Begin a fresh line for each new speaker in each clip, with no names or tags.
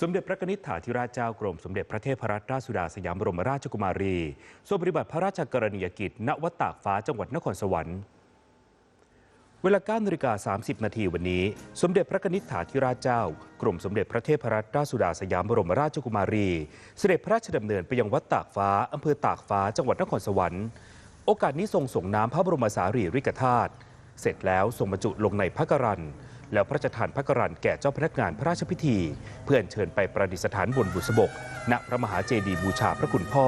สมเด็จพระนิษฐาธิราชเจ้ากรมสมเด็จพระเทพรัตนราชสุดาสยามบรมราชกุมารีทรงปฏิบัติพระราชกรณียกิจ ณ วัดตากฟ้าจังหวัดนครสวรรค์ เวลา9นาฬิกา30 นาทีวันนี้ สมเด็จพระนิษฐาธิราชเจ้ากรมสมเด็จพระเทพรัตนราชสุดาสยามบรมราชกุมารี เสด็จพระราชดำเนินไปยังวัดตากฟ้าอำเภอตากฟ้าจังหวัดนครสวรรค์ โอกาสนี้ทรงส่งน้ำพระบรมสารีริกธาตุเสร็จแล้วทรงบรรจุลงในพระกรัน แล้วพระราชทานพระกรันแก่เจ้าพนักงานพระราชพิธี เพื่อเชิญไปประดิษฐานบนบุษบก ณพระมหาเจดีย์บูชาพระคุณพ่อ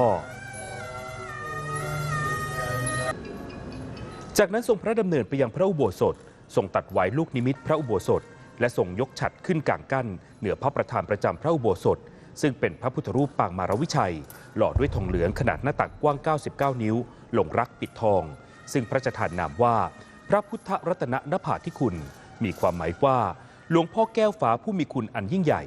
จากนั้นทรงพระดำเนินไปยังพระอุโบสถทรงตัดไว้ลูกนิมิตพระอุโบสถ และทรงยกฉัดขึ้นกลางกั้น เหนือพระประธานประจำพระอุโบสถ ซึ่งเป็นพระพุทธรูปปางมารวิชัย หล่อด้วยทองเหลืองขนาดหน้าตักกว้าง 99 นิ้ว หลงรักปิดทอง ซึ่งพระราชทานนามว่า พระพุทธรัตนนภาธิคุณ มีความหมายว่า หลวงพ่อแก้วฟ้าผู้มีคุณอันยิ่งใหญ่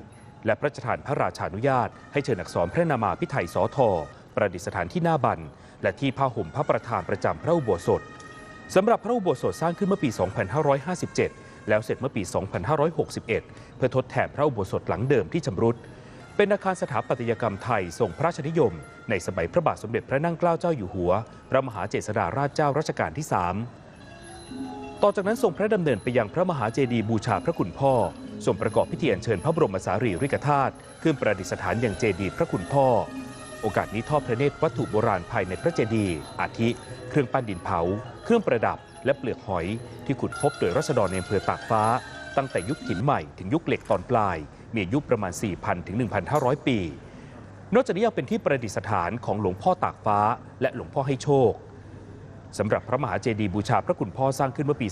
และพระราชทานพระราชานุญาต ให้เชิญอักษรพระนามาพิไทยสอทอประดิษฐานที่หน้าบัน และที่ผ้าห่มพระประธานประจำพระอุโบสถสำหรับพระอุโบสถสร้างขึ้นเมื่อปี 2557 แล้วเสร็จเมื่อปี 2561 เพื่อทดแทนพระอุโบสถหลังเดิมที่ชำรุด เป็นอาคารสถาปัตยกรรมไทยทรงพระราชนิยม ในสมัยพระบาทสมเด็จพระนั่งเกล้าเจ้าอยู่หัว พระมหาเจษฎาราชเจ้ารัชกาลที่ 3 ต่อจากนั้นทรงพระดำเนินไปยังพระมหาเจดีย์บูชาพระคุณพ่อทรงประกอบพิธีอัญเชิญพระบรมสารีริกธาตุขึ้นประดิษฐานอย่างเจดีย์พระคุณพ่อ โอกาสนี้ทอดพระเนตรวัตถุโบราณภายในพระเจดีย์อาทิ เครื่องปั้นดินเผา เครื่องประดับ และเปลือกหอย ที่ขุดพบโดยรัษฎรในอำเภอตากฟ้า ตั้งแต่ยุคหินใหม่ถึงยุคเหล็กตอนปลาย มีอายุประมาณ 4,000 ถึง 1,500 ปี นอกจากนี้ยังเป็นที่ประดิษฐานของหลวงพ่อตากฟ้า และหลวงพ่อให้โชค สำหรับพระมหาเจดีย์บูชาพระคุณพ่อสร้างขึ้นเมื่อปี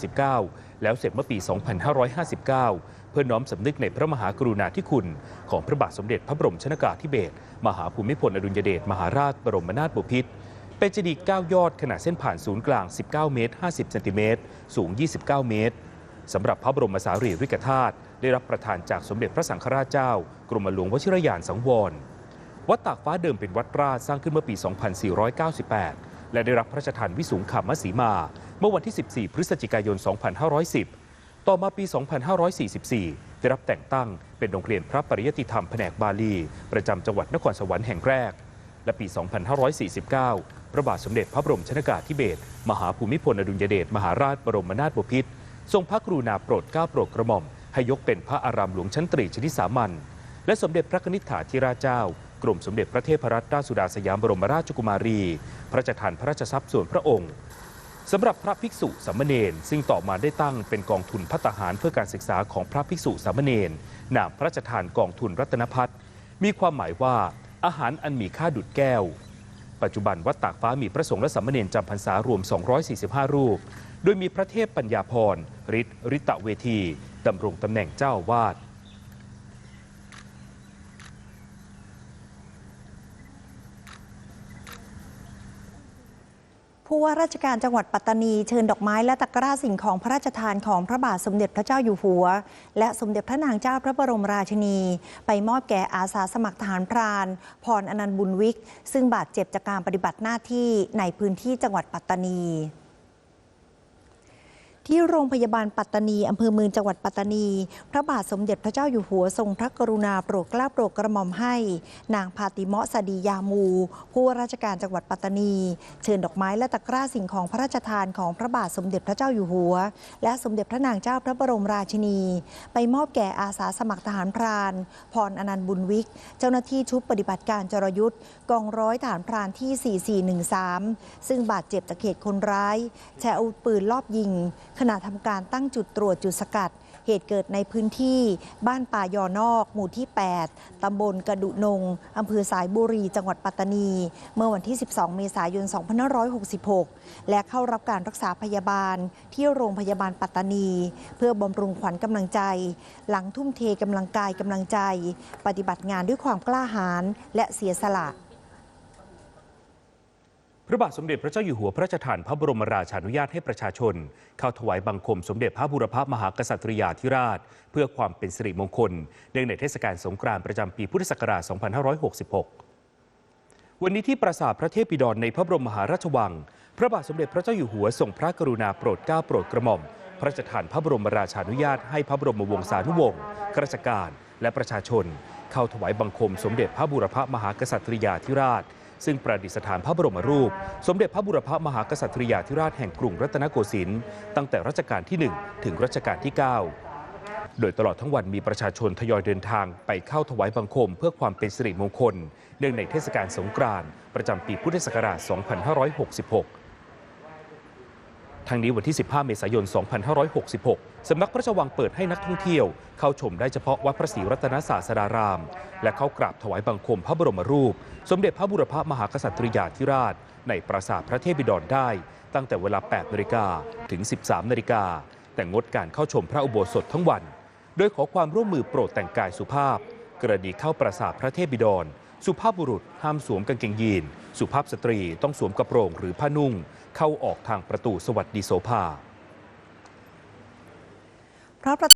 2549 แล้วเสร็จเมื่อปี 2559 เพื่อน้อมสำนึกในพระมหากรุณาธิคุณ ของพระบาทสมเด็จพระบรมชนากาธิเบศรมหาภูมิพลอดุลยเดชมหาราชบรมนาถบพิตรเป็นเจดีย์9ยอดขนาดเส้นผ่านศูนย์กลาง 19 เมตร 50 เซนติเมตร สูง 29 เมตร สำหรับพระบรมสารีริกธาตุได้รับประทานจากสมเด็จพระสังฆราชเจ้า กรมหลวงวชิรยานสังวร วัดตากฟ้าเดิมเป็นวัดราชสร้างขึ้นเมื่อปี 2498 และได้รับพระราชทานวิสุงคามสีมา เมื่อวันที่ 14 พฤศจิกายน 2510 ต่อมาปี 2544 ได้รับแต่งตั้งเป็นโรงเรียนพระปริยติธรรมแผนกบาลี ประจำจังหวัดนครสวรรค์แห่งแรก และปี 2549 พระบาทสมเด็จพระบรมชนากาธิเบศรมหาภูมิพลอดุลยเดชมหาราชบรมนาถบพิตรทรงพระกรุณาโปรดเกล้าโปรดกระหม่อมให้ยกเป็นพระอารามหลวงชั้นตรีชนิดสามัญและสมเด็จพระนิษฐาธิราชเจ้า กรมสมเด็จพระเทพรัตนราชสุดาสยามบรมราชกุมารี พระราชทานพระราชทรัพย์ส่วนพระองค์สำหรับพระภิกษุสามเณรซึ่งต่อมาได้ตั้งเป็นกองทุนพัตหารเพื่อการศึกษาของพระภิกษุสามเณรนามพระราชทานกองทุนรัตนพัฒน์มีความหมายว่าอาหารอันมีค่าดุดแก้ว ปัจจุบันวัดตากฟ้ามีพระสงฆ์และสามเณรจำพรรษารวม 245 รูป โดยมีพระเทพปัญญาพรฤทธิ์ริตะเวทีดำรงตำแหน่งเจ้าวาด
ผู้ว่าราชการจังหวัดปัตตานีเชิญดอกไม้และตะกร้าสิ่งของพระราชทานของพระบาทสมเด็จพระเจ้าอยู่หัว และสมเด็จพระนางเจ้าพระบรมราชินี ไปมอบแก่อาสาสมัครทหารพราน พรอนันต์บุญวิกซึ่งบาดเจ็บจากการปฏิบัติหน้าที่ในพื้นที่จังหวัดปัตตานี ที่โรงพยาบาลปัตตานีอำเภอเมืองจังหวัดปัตตานี พระบาทสมเด็จพระเจ้าอยู่หัวทรงพระกรุณาโปรดเกล้าโปรดกระหม่อมให้ นางพาติเมาะสดียามู ผู้ว่าราชการจังหวัดปัตตานี เชิญดอกไม้และตะกร้าสิ่งของพระราชทานของพระบาทสมเด็จพระเจ้าอยู่หัว และสมเด็จพระนางเจ้าพระบรมราชินี ไปมอบแก่อาสาสมัครทหารพรานพรอนันต์บุญวิก เจ้าหน้าที่ชุดปฏิบัติการจรยุทธ์กองร้อยทหารพรานที่ 4413 ซึ่งบาดเจ็บจากเหตุคนร้ายใช้อาวุธปืนลอบยิงขณะทำการตั้งจุดตรวจจุดสกัด เหตุเกิดในพื้นที่บ้านป่ายอนอก หมู่ที่ 8 ตำบลกระดุนงอำเภอสายบุรี จังหวัดปัตตานี เมื่อวันที่ 12 เมษายน 2566 และเข้ารับการรักษาพยาบาลที่โรงพยาบาลปัตตานี เพื่อบำรุงขวัญกำลังใจ หลังทุ่มเทกำลังกายกำลังใจ ปฏิบัติงานด้วยความกล้าหาญและเสียสละ
พระบาทสมเด็จพระเจ้าอยู่หัวพระราชทานพระบรมราชานุญาตให้ประชาชน เข้าถวายบังคมสมเด็จพระบุรพมหากษัตริยาธิราช เพื่อความเป็นสิริมงคลเนื่องในเทศกาลสงกรานต์ประจำปีพุทธศักราช 2566 วันนี้ที่ปราสาทพระเทพบิดรในพระบรมมหาราชวัง พระบาทสมเด็จพระเจ้าอยู่หัวทรงพระกรุณาโปรดเกล้าโปรดกระหม่อม พระราชทานพระบรมราชานุญาตให้พระบรมวงศานุวงศ์ข้าราชการ และประชาชน เข้าถวายบังคมสมเด็จพระบูรพมหากษัตริยาธิราช ซึ่งประดิษฐานพระบรมรูป สมเด็จพระบูรพมหากษัตริยาธิราชแห่งกรุงรัตนโกสินทร์ตั้งแต่รัชกาลที่ 1 ถึงรัชกาลที่ 9 โดยตลอดทั้งวันมีประชาชนทยอยเดินทางไปเข้าถวายบังคม เพื่อความเป็นสิริมงคล เนื่องในเทศกาลสงกรานต์ประจำปีพุทธศักราช 2566 ทางนี้วันที่ 15 เมษายน 2566 สำนักพระราชวังเปิดให้นักท่องเที่ยว เข้าชมได้เฉพาะวัดพระศรีรัตนศาสดาราม และเข้ากราบถวายบังคมพระบรมรูป สมเด็จพระบุรพมหากษัตริยาธิราช ในปราสาทพระเทพบิดรได้ ตั้งแต่เวลา 8นาฬิกาถึง 13นาฬิกา แต่งดการเข้าชมพระอุโบสถทั้งวัน โดยขอความร่วมมือโปรดแต่งกายสุภาพ กรณีเข้าปราสาทพระเทพบิดร สุภาพบุรุษห้ามสวมกางเกงยีน สุภาพสตรีต้องสวมกระโปรงหรือผ้านุ่ง เข้าออกทางประตูสวัสดีโสภา
พระประ